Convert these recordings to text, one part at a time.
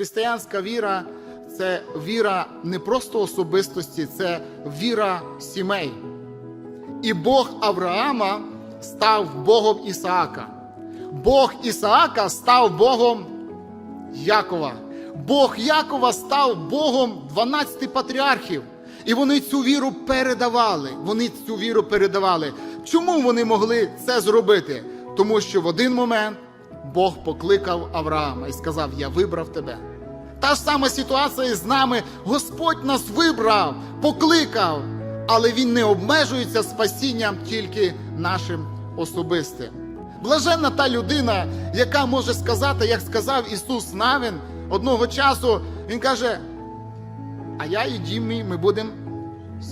Християнська віра це віра не просто особистості, це віра сімей. І Бог Авраама став Богом Ісаака. Бог Ісаака став Богом Якова. Бог Якова став Богом 12 патріархів. І вони цю віру передавали. Вони цю віру передавали. Чому вони могли це зробити? Тому що в один момент Бог покликав Авраама і сказав: Я вибрав тебе. Та ж сама ситуація з нами. Господь нас вибрав, покликав, але Він не обмежується спасінням тільки нашим особистим. Блаженна та людина, яка може сказати, як сказав Ісус Навін одного часу, Він каже: А я і дім мій, ми будемо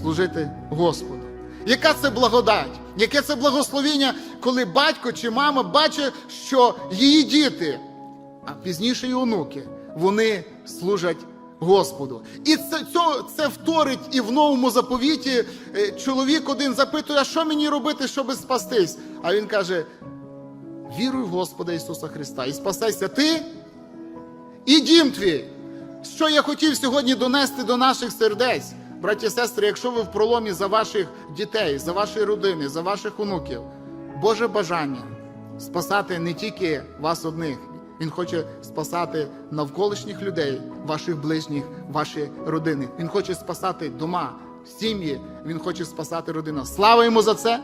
служити Господу. Яка це благодать? Яке це благословіння, коли батько чи мама бачить, що її діти, а пізніше і онуки, вони служать Господу. І це, це, це вторить і в новому заповіті е, чоловік один запитує, а що мені робити, щоб спастись? А він каже: віруй в Господа Ісуса Христа і спасайся ти і дім твій. Що я хотів сьогодні донести до наших сердець, браті і сестри, якщо ви в проломі за ваших дітей, за ваші родини, за ваших онуків, Боже бажання спасати не тільки вас одних, Він хоче спасати навколишніх людей, ваших ближніх, ваші родини. Він хоче спасати дома, сім'ї, Він хоче спасати родину. Слава йому за це!